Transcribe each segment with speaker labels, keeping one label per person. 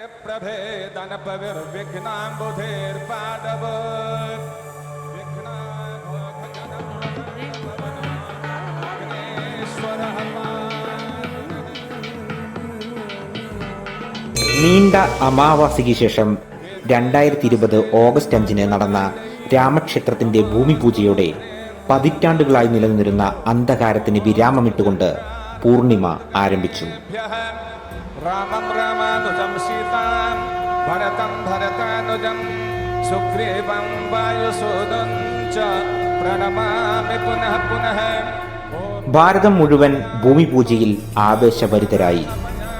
Speaker 1: പ്രഭേദനപവിർവിഘ്നാംബുധേർപാടവ
Speaker 2: നീണ്ട അമാവാസിക്ക് ശേഷം രണ്ടായിരത്തി ഇരുപത് ഓഗസ്റ്റ് അഞ്ചിന് നടന്ന രാമക്ഷേത്രത്തിന്റെ ഭൂമി പൂജയോടെ പതിറ്റാണ്ടുകളായി നിലനിന്നിരുന്ന അന്ധകാരത്തിന് വിരാമമിട്ടുകൊണ്ട് പൂർണിമ ആരംഭിച്ചു. ഭാരതം മുഴുവൻ ഭൂമി പൂജയിൽ ആവേശഭരിതരായി.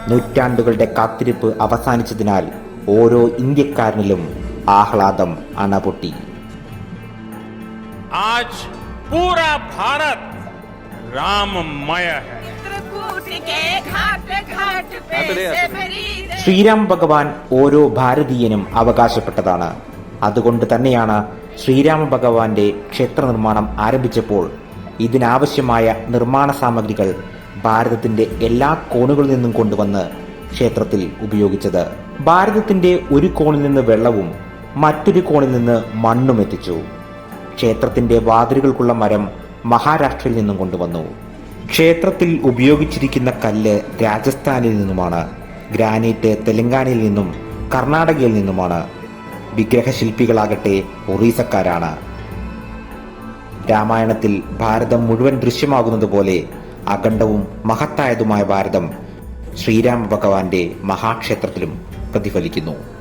Speaker 2: നൂറ്റാണ്ടുകളുടെ കാത്തിരിപ്പ് അവസാനിച്ചതിനാൽ ഓരോ ഇന്ത്യക്കാരനിലും ആഹ്ലാദം അണപൊട്ടി.
Speaker 3: ആജ് പൂരാ ഭാരത് രാമമയ
Speaker 2: ശ്രീരാം ഭഗവാൻ ഓരോ ഭാരതീയനും അവകാശപ്പെട്ടതാണ്. അതുകൊണ്ട് തന്നെയാണ് ശ്രീരാമ ഭഗവാന്റെ ക്ഷേത്ര നിർമ്മാണം ആരംഭിച്ചപ്പോൾ ഇതിനാവശ്യമായ നിർമ്മാണ സാമഗ്രികൾ ഭാരതത്തിന്റെ എല്ലാ കോണുകളിൽ നിന്നും കൊണ്ടുവന്ന് ക്ഷേത്രത്തിൽ ഉപയോഗിച്ചത്. ഭാരതത്തിന്റെ ഒരു കോണിൽ നിന്ന് വെള്ളവും മറ്റൊരു കോണിൽ നിന്ന് മണ്ണും എത്തിച്ചു. ക്ഷേത്രത്തിന്റെ വാതിലുകൾക്കുള്ള മരം മഹാരാഷ്ട്രയിൽ നിന്നും കൊണ്ടുവന്നു. ക്ഷേത്രത്തിൽ ഉപയോഗിച്ചിരിക്കുന്ന കല്ല് രാജസ്ഥാനിൽ നിന്നുമാണ്. ഗ്രാനൈറ്റ് തെലങ്കാനയിൽ നിന്നും കർണാടകയിൽ നിന്നുമാണ്. വിഗ്രഹശില്പികളാകട്ടെ ഒറീസക്കാരാണ്. രാമായണത്തിൽ ഭാരതം മുഴുവൻ ദൃശ്യമാകുന്നത് പോലെ അഖണ്ഡവും മഹത്തായതുമായ ഭാരതം ശ്രീരാമ ഭഗവാന്റെ മഹാക്ഷേത്രത്തിലും പ്രതിഫലിക്കുന്നു.